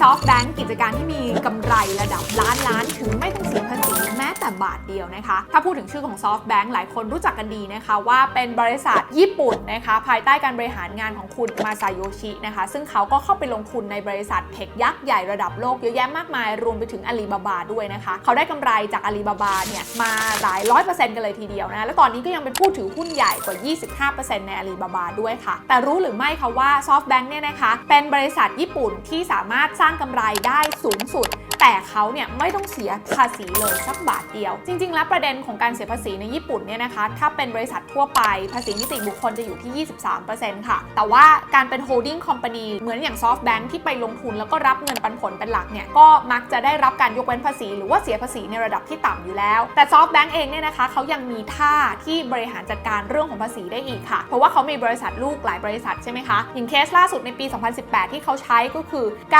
SoftBank กิจการที่มีกำไรระดับล้านล้านถึงไม่ต้องเสียภาษี ม้แต่บาทเดียวนะคะ ถ้าพูดถึงชื่อของ SoftBank หลายคนรู้จักกันดีนะคะว่าเป็นบริษัทญี่ปุ่นนะคะภายใต้การบริหารงานของคุณมาซาโยชินะคะซึ่งเขาก็เข้าไปลงทุนในบริษัทเทคยักษ์ใหญ่ระดับโลกเยอะแยะมากมาย รวมไปถึงอาลีบาบาด้วยนะคะ เขาได้กำไรจากอาลีบาบาเนี่ยมาหลายร้อยเปอร์เซ็นต์กันเลยทีเดียวนะและตอนนี้ก็ยังเป็นผู้ถือหุ้นใหญ่กว่า 25%ในอาลีบาบาด้วยค่ะ แต่รู้หรือไม่คะว่า SoftBank เนี่ยนะคะเป็นบริษัทญี่ปุ่นที่สามารถสร้างกำไรได้สูงสุด แต่เขาเนี่ยไม่ต้องเสียภาษีเลยสักบาทเดียว จริง ๆ แล้วประเด็นของการเสียภาษีในญี่ปุ่นเนี่ยนะคะถ้าเป็นบริษัททั่วไปภาษีนิติบุคคลจะอยู่ที่ 23%ค่ะ แต่ว่าการเป็น holding company เหมือนอย่าง SoftBank ที่ไปลงทุนแล้วก็รับเงินปันผลเป็นหลักเนี่ยก็มักจะได้รับการยกเว้นภาษี หรือว่าเสียภาษีในระดับที่ต่ำอยู่แล้ว แต่ SoftBank เองเนี่ยนะคะเขายังมีท่าที่บริหารจัดการเรื่องของภาษีได้อีกค่ะ เพราะว่าเขามีบริษัทลูกหลายบริษัทใช่ไหมคะอย่างเคสล่าสุดในปี 2018 ที่เขาใช้ก็คือการ